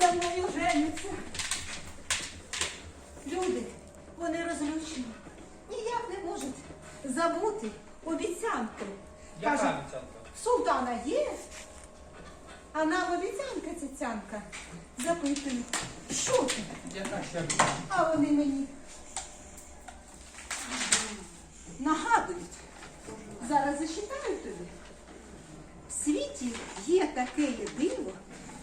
за мною женяться. Люди, вони розлючені. Ніяк не можуть забути обіцянку. Яка Каже, обіцянка? султана є, а нам обіцянка цяцянка запитують, що ти? Яка ще обіцянка? А вони мені нагадують. Зараз зачитаю тобі. В світі є таке диво,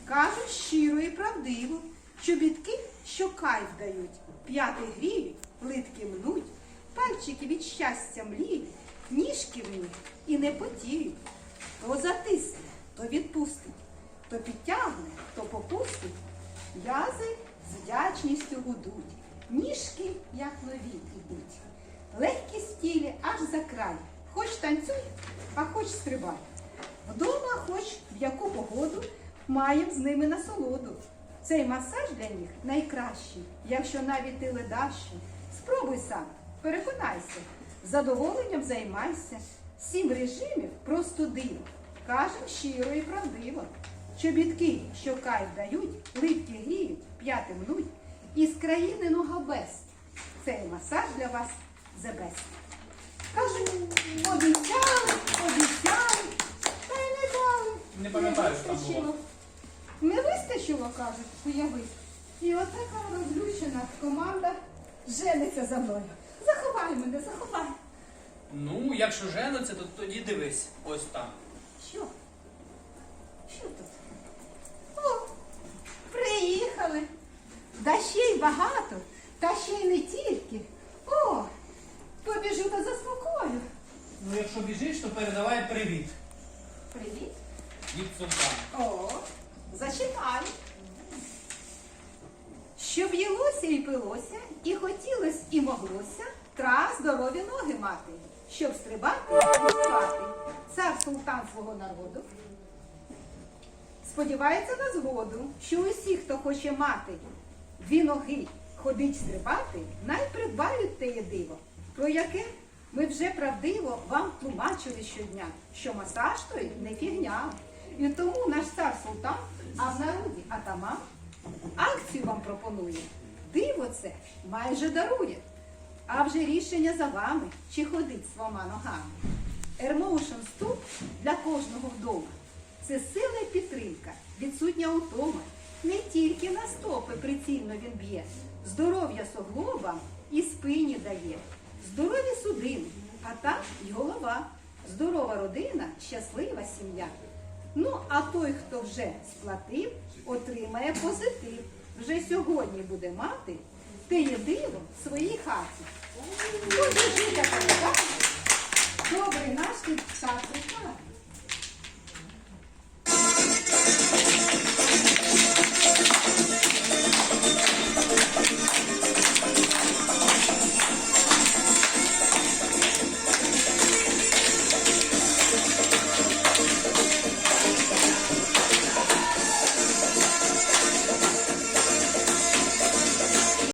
кажуть щиро і правдиво, чобітки, що кайф дають, п'яти гріють, плитки мнуть, пальчики від щастя мліють, ніжки в них і не потіють. То затисне, то відпустить, то підтягне, то попустить. Язи з вдячністю гудуть, ніжки, як нові ідуть. Легкі стілі аж за край. Хоч танцюй, а хоч стрибай. Вдома, хоч погоду, маєм з ними насолоду. Цей масаж для них найкращий, якщо навіть ти ледащий. Спробуй сам, переконайся, задоволенням займайся. Сім режимів просто диво. Кажем щиро і правдиво. Чобітки, що кайф дають, липки гріють, п'яти мнуть. Із країни нога Ногабест. Цей масаж для вас the best. Кажу, обіцяли, обіцяли, та й не дали. Не пам'ятаю, що там було. Не кажуть, уяви. І от така розлючена команда жениться за мною. Заховай мене, заховай. Ну, якщо жениться, то тоді дивись. Ось там. Що? Що тут? О, приїхали. Да ще й багато, та ще й не тільки. О, побіжу та заспокою. Ну, якщо біжиш, то передавай привіт. Привіт. Від султана. О, зачитай. Щоб їлося і пилося, і хотілось, і моглося, тра здорові ноги мати, щоб стрибати і спати. Цар султан свого народу. Сподівається на згоду, що усі, хто хоче мати дві ноги, ходить стрибати, най придбають те диво, про яке ми вже правдиво вам тлумачили щодня, що масаж той не фігня. І тому наш цар султан, а в народі атаман, акцію вам пропонує. Диво це майже дарує. А вже рішення за вами, чи ходить з двома ногами. Airmotion ступ для кожного вдома. Це сила і підтримка, відсутня утома. Не тільки на стопи прицільно він б'є, здоров'я суглобам і спині дає, здорові судини, а так й голова, здорова родина, щаслива сім'я. Ну, а той, хто вже сплатив, отримає позитив. Вже сьогодні буде мати те є в своїй хаті. Побіжи, так, Добрий наш підсад